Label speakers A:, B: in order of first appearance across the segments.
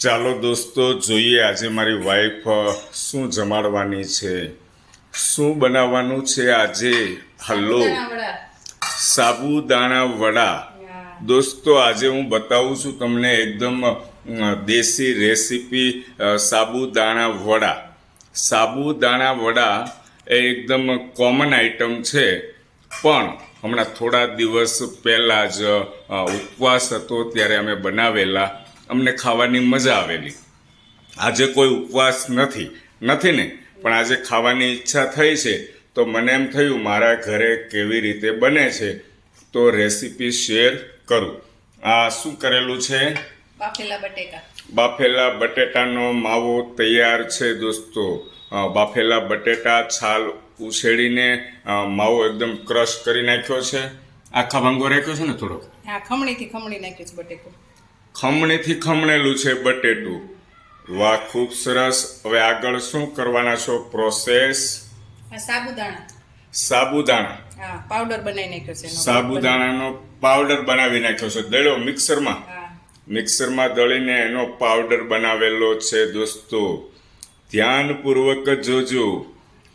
A: ચાલો દોસ્તો જોઈએ આજે મારી વાઈફ શું જમાડવાની છે? શું બનાવવાનું છે આજે? હલ્લો સાબુદાણા વડા. દોસ્તો આજે હું બતાવું છું તમને એકદમ દેશી રેસીપી સાબુદાણા વડા. સાબુદાણા વડા એ એકદમ કોમન આઈટમ છે. પણ હમણાં થોડા દિવસ પહેલાં જ ઉપવાસ હતો ત્યારે અમે બનાવેલા. અમને ખાવાની મજા આવેલી. આજે કોઈ ઉપવાસ નથી. નથી ને? પણ આજે ખાવાની ઈચ્છા થઈ છે. તો મને એમ થયું મારા ઘરે કેવી રીતે બને છે? તો રેસીપી શેર કરું. આ શું કરેલું છે?
B: બાફેલા બટેટા
A: બાફેલા બટેટાનો માવો તૈયાર છે દોસ્તો. બાફેલા બટેટા છાલ ઉછેડીને માવો એકદમ ક્રશ કરી નાખ્યો છે. આખા ભાંગો રાખ્યો છે ને થોડોક?
B: હા ખમણીથી ખમણી નાખ્યો છે બટેકું.
A: ખમણીથી ખમણેલું છે બટેટું. વાહ ખૂબ સરસ. હવે આગળ શું કરવાના છો? પ્રોસેસ
B: સાબુદાણા.
A: સાબુદાણા.
B: પાવડર બનાવી નાખ્યો છે
A: સાબુદાણાનો પાવડર બનાવી નાખ્યો છે. દળ્યો મિક્સરમાં? મિક્સરમાં દળીને એનો પાવડર બનાવેલો છે દોસ્તો. ધ્યાનપૂર્વક જોજો.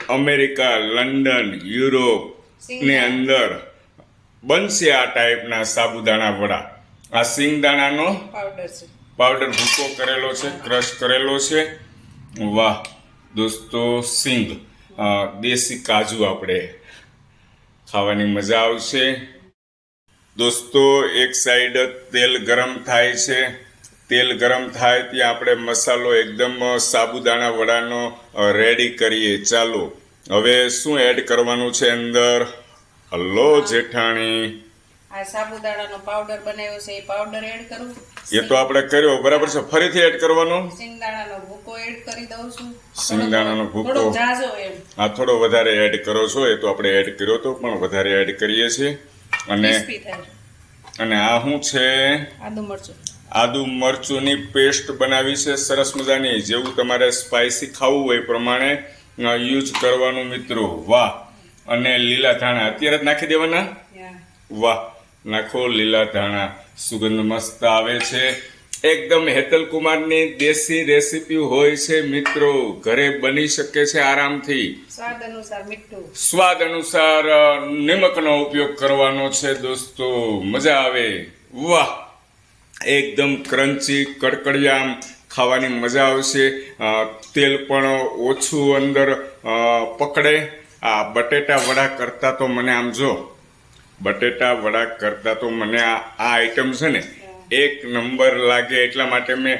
A: અમેરિકા લંડન યુરોપની અંદર બનશે આ ટાઈપના સાબુદાણા વડા. આ સિંગદાણાનો
B: પાવડર છે.
A: પાવડર ભૂકો કરેલો છે ક્રશ કરેલો છે. વાહ દોસ્તો સિંગ. દેશી કાજુ આપણે ખાવાની મજા આવશે. દોસ્તો એક સાઈડ તેલ ગરમ થાય છે. તેલ ગરમ થાય ત્યાં આપણે મસાલો એકદમ સાબુદાણા વડાનો રેડી કરીએ. ચાલો હવે શું એડ કરવાનું છે અંદર? હલો જેઠાણી.
B: આ સાબુદાણાનો પાવડર બનાવ્યો છે એ પાવડર એડ કરું
A: એ તો આપણે કર્યો બરાબર છે. ફરીથી એડ કરવાનો?
B: સિંગદાણાનો ભૂકો એડ કરી દઉં છું.
A: સિંગદાણાનો ભૂકો.
B: થોડો જાજો એમ.
A: આ થોડો વધારે એડ કરો છો એ તો આપણે એડ કર્યો તો પણ વધારે એડ કરીએ છીએ. અને અને આ શું છે?
B: આદુ મરચું.
A: આદુ મરચુંની પેસ્ટ બનાવી છે સરસ મજાની. જેવું તમારે સ્પાઇસી ખાવું હોય એ પ્રમાણે યુઝ કરવાનું મિત્રો. વાહ. અને લીલા ધાણા. અત્યારે જ નાખી દેવાના? વાહ. નાખો લીલા ધાણા સુગંધ મસ્ત આવે છે. એકદમ હેતલ કુમારની દેશી રેસીપી હોય છે મિત્રો. ઘરે બની શકે છે આરામથી.
B: સ્વાદ અનુસાર મીઠું.
A: સ્વાદ અનુસાર નિમકનો ઉપયોગ કરવાનો છે દોસ્તો. મજા આવે. વાહ! એકદમ ક્રન્ચી કડકડિયામ ખાવાની મજા આવશે. તેલ પણ ઓછું અંદર પકડે. આ બટેટા વડા કરતા તો મને આમ જો. બટેટા વડા કરતા તો મને આ આ આઈટમ છે ને એક નંબર લાગે એટલા માટે મેં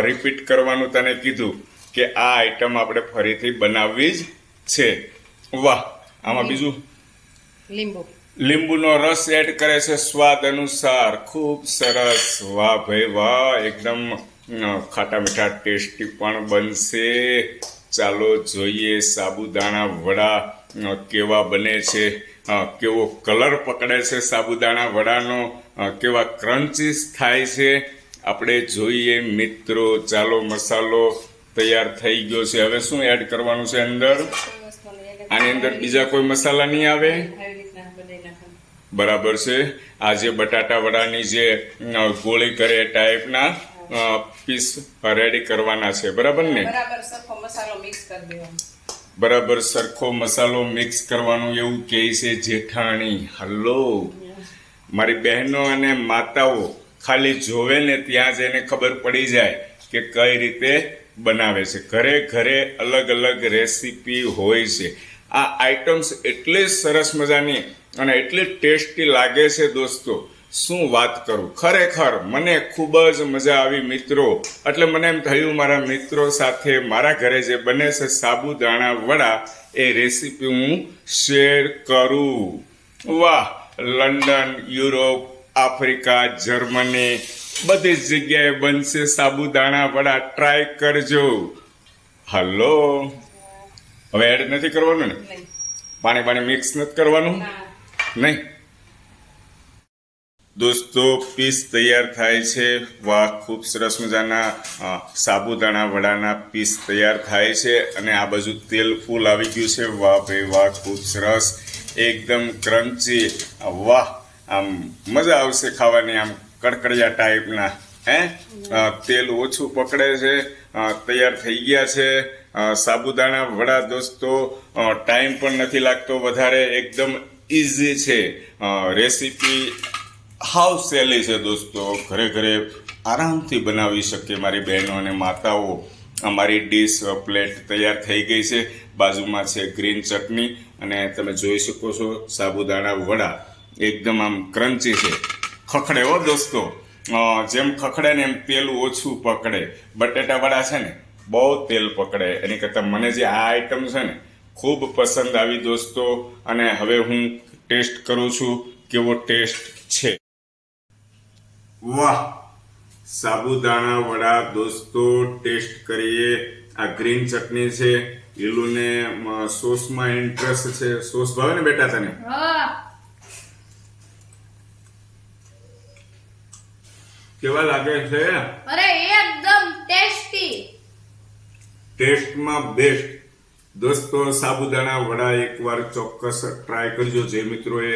A: રિપીટ કરવાનું તને કીધું કે આ આઈટમ આપણે ફરીથી બનાવવી જ છે. વાહ આમાં બીજું?
B: લીંબુ.
A: લીંબુનો રસ એડ કરે છે સ્વાદ અનુસાર. ખૂબ સરસ. વાહ ભાઈ વાહ એકદમ ખાટા મીઠા ટેસ્ટી પણ બનશે. ચાલો જોઈએ સાબુદાણા વડા કેવા બને છે કેવો કલર પકડે છે સાબુદાણા વડાનો કેવા ક્રન્ચીસ થાય છે. આપણે જોઈએ મિત્રો, ચાલો મસાલો તૈયાર થઈ ગયો છે. હવે શું એડ કરવાનું છે અંદર? આની અંદર બીજા કોઈ મસાલા નહીં આવે? બરાબર છે. આ જે બટાટા વડાની જે ગોળી કરે ટાઈપના પીસ રેડી કરવાના છે. બરાબર ને?
B: બરાબર સરખો મસાલો મિક્સ કરી દેવાનો.
A: બરાબર સરખો મસાલો મિક્સ કરવાનું એવું કહે છે જેઠાણી. હલો મારી બહેનો અને માતાઓ ખાલી જોવે ને ત્યાં જઈને ખબર પડી જાય કે કઈ રીતે બનાવે છે. ઘરે ઘરે અલગ અલગ રેસીપી હોય છે. આ આઇટમ્સ એટલી સરસ મજાની અને એટલી ટેસ્ટી લાગે છે દોસ્તો. શું વાત કરું? ખરેખર મને ખૂબ જ મજા આવી મિત્રો. એટલે મને એમ થયું મારા મિત્રો સાથે મારા ઘરે જે બને છે સાબુદાણા વડા એ રેસીપી હું શેર કરું. વાહ! લંડન યુરોપ આફ્રિકા જર્મની બધી જ જગ્યાએ બનશે સાબુદાણા વડા. ટ્રાય કરજો. હલો? હવે એડ નથી કરવાનું ને? પાણી પાણી મિક્સ નથી કરવાનું? નહીં? દોસ્તો પીસ તૈયાર થાય છે. વાહ, ખૂબ સરસ મજાના સાબુદાણા વડાના પીસ તૈયાર થાય છે અને આ બાજુ તેલ ફૂલ આવી ગયું છે. વાહ ભાઈ વાહ, ખૂબ સરસ. એકદમ ક્રન્ચી વાહ, આમ મજા આવશે ખાવાની, આમ કડકડિયા ટાઈપના, હે? તેલ ઓછું પકડે છે. તૈયાર થઈ ગયા છે. સાબુદાણા વડા દોસ્તો ટાઈમ પણ નથી લાગતો વધારે. એકદમ ઇઝી છે. રેસીપી હાવ સહેલી છે દોસ્તો. ઘરે ઘરે આરામથી બનાવી શકીએ મારી બહેનો અને માતાઓ. અમારી ડીશ, પ્લેટ તૈયાર થઈ ગઈ છે. બાજુમાં છે ગ્રીન ચટણી અને તમે જોઈ શકો છો સાબુદાણા વડા. એકદમ આમ ક્રન્ચી છે. ખખડે હો દોસ્તો. જેમ ખખડે ને એમ તેલ ઓછું પકડે. બટેટા વડા છે ને, બહુ તેલ પકડે. એની કરતાં મને જે આ આઈટમ છે ને, ખૂબ પસંદ આવી દોસ્તો. અને હવે હું ટેસ્ટ કરું છું કેવો ટેસ્ટ છે. વાહ સાબુદાણા વડા દોસ્તો ટેસ્ટ કરીએ. આ ગ્રીન ચટણી છે ઈલુને સોસમાં ઇન્ટરેસ્ટ છે. સોસ ભાવે ને બેટા તને? કેવા લાગે છે?
C: અરે એકદમ ટેસ્ટી.
A: ટેસ્ટમાં બેસ્ટ દોસ્તો સાબુદાણા વડા એકવાર ચોક્કસ ટ્રાય કરજો. જે મિત્રોએ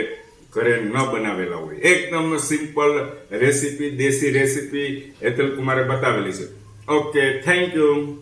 A: ઘરે ન બનાવેલા હોય. એકદમ સિમ્પલ રેસીપી દેશી રેસીપી હેતલ કુમારે બતાવેલી છે. Okay thank you